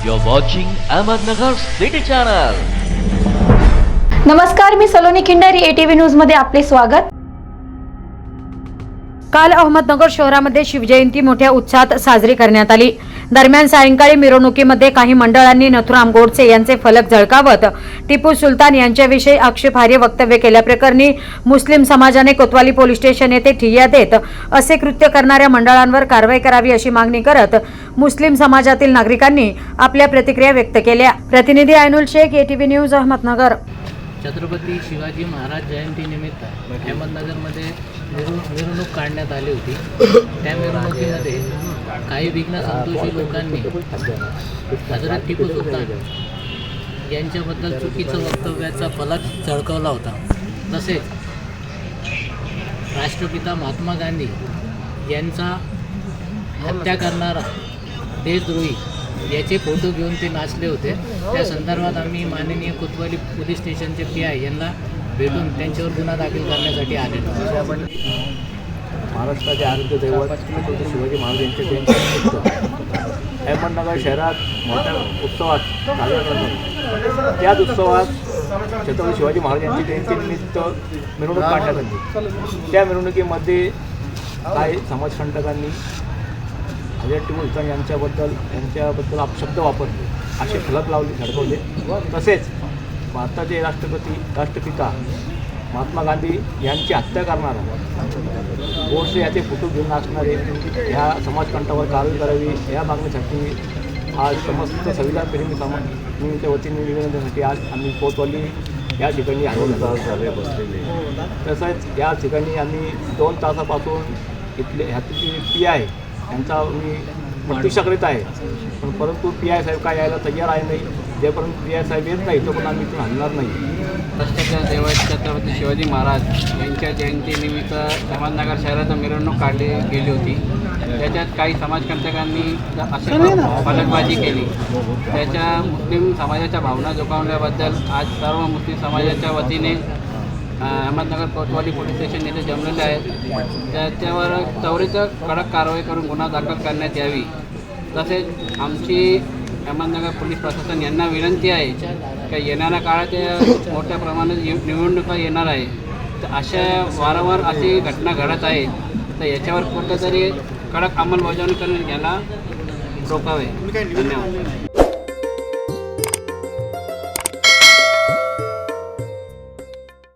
You're watching Ahmednagar City Channel. नमस्कार मी Saloni Khindari ATV न्यूजमध्ये आपले स्वागत काल अहमदनगर शहरामध्ये शिवजयंती मोठ्या उत्साहात साजरी करण्यात आली दरम्यान सायंकाळी मिरवणुकीमध्ये काही मंडळांनी नथुराम गोडसे यांचे फलक झळकावत टिपू सुलतान यांच्याविषयी आक्षेपार्ह वक्तव्य केल्याप्रकरणी मुस्लिम समाजाने कोतवाली पोलीस स्टेशन येथे ठिय्या देत असे कृत्य करणाऱ्या मंडळांवर कारवाई करावी अशी मागणी करत मुस्लिम समाजातील नागरिकांनी आपल्या प्रतिक्रिया व्यक्त केल्या. प्रतिनिधी ऐनुल शेख एटीव्ही न्यूज अहमदनगर. छत्रपती शिवाजी महाराज जयंतीनिमित्त अहमदनगरमध्ये मिरवणूक काढण्यात आली होती. त्या मिरवणुकीमध्ये काही विघ्न संतोषी लोकांनी हजरत टिपू सुलतान यांच्याबद्दल चुकीचं वक्तव्याचा फलक झळकवला होता. तसेच राष्ट्रपिता महात्मा गांधी यांचा हत्या करणारा देशद्रोही याचे फोटो घेऊन ते नाचले होते. त्या संदर्भात आम्ही माननीय कोतवाली पोलीस स्टेशनचे पी आय यांना भेटून त्यांच्यावर गुन्हा दाखल करण्यासाठी आलेलो महाराष्ट्राचे आरोग्य दैवत छत्रपती शिवाजी महाराज यांच्या जयंतीनिमित्त अहमदनगर शहरात मोठ्या उत्सवात साजरा त्याच उत्सवात छत्रपती शिवाजी महाराज यांच्या जयंतीनिमित्त मिरवणूक काढण्यात आली. त्या मिरवणुकीमध्ये काही समाजकंटकांनी हजरत टिपू सुलतान यांच्याबद्दल यांच्याबद्दल अपशब्द वापरले असे फलक लावले झडकवले. तसेच भारताचे राष्ट्रपती राष्ट्रपिता महात्मा गांधी यांची हत्या करणारा गोडसे याचे फोटो घेऊन असणारे ह्या समाजकंठावर कारवाई करावी या मागणीसाठी आज समस्त संविधान प्रेमी समाजाच्या वतीने निवेदनासाठी आज आम्ही कोतवाली या ठिकाणी आलो. झाले बसलेले. तसंच या ठिकाणी आम्ही दोन तासापासून इथले ह्यातली पी आय यांचा मी प्रतीक्षा करीत आहे. पण परंतु पी आय साहेब काय यायला तयार आहे नाही जेपर्यंत पी आय साहेब येत नाही तोपर्यंत आम्ही इथून हलणार नाही. राष्ट्राच्या दैवत छत्रपती शिवाजी महाराज यांच्या जयंतीनिमित्त अहमदनगर शहरात मिरवणूक काढली गेली होती. त्याच्यात काही समाजकंटकांनी असे फलकबाजी केली. त्याच्या मुस्लिम समाजाच्या भावना दुखावल्याबद्दल आज सर्व मुस्लिम समाजाच्या वतीने अहमदनगर कोतवाली पोलीस स्टेशन येथे जमलेले आहेत. त्याच्यावर त्वरित कडक कारवाई करून गुन्हा दाखल करण्यात यावी. तसेच आमची अहमदनगर पोलीस प्रशासन यांना विनंती आहे का येणाऱ्या काळात मोठ्या प्रमाणात निव- निवडणुका येणार आहे. तर अशा वारंवार अशी घटना घडत आहे. तर याच्यावर कुठंतरी कडक अंमलबजावणी करून याला रोखावे धन्यवाद.